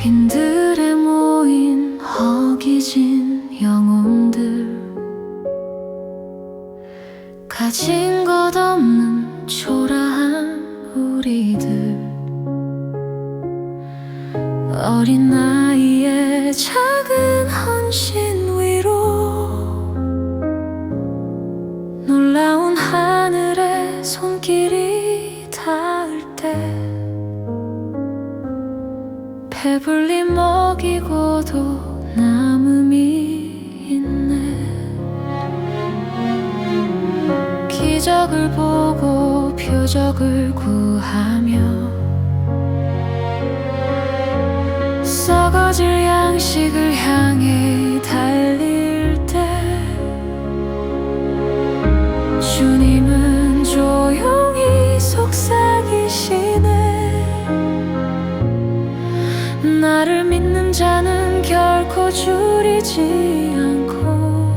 빈들에 모인 허기진 영혼들. 가진 것 없는 초라한 우리들. 어린 나이에 작은 헌신 위로 놀라운 하늘에 손길이 배불리 먹이고도 남음이 있네. 기적을 보고 표적을 구하며 썩어질 양식을 향해 달릴 때 주님은 조용히 속삭이시네 나를 믿는 자는 결코 줄이지 않고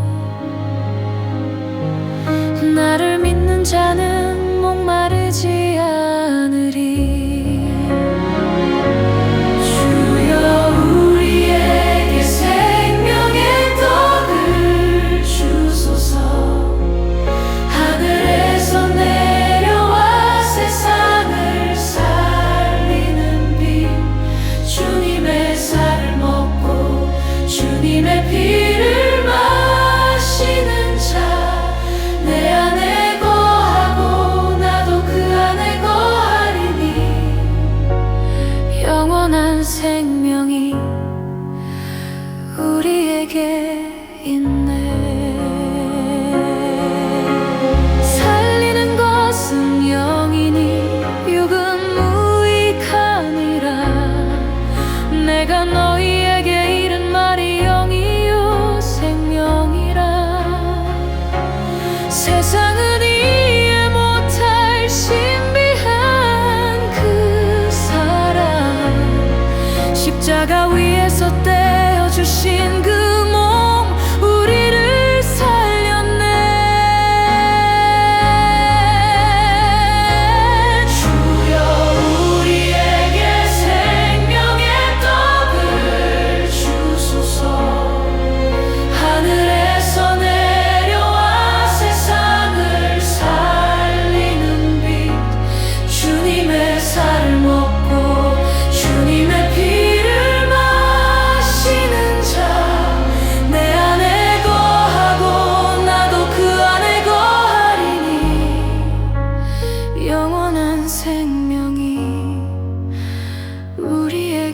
나를 믿는 자는 한 생명이 우리에게 있네. 살리는 것은 영이니 육은 무익하니라. 내가 너희에게 이른 말이 영이요 생명이라. 세상은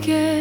again.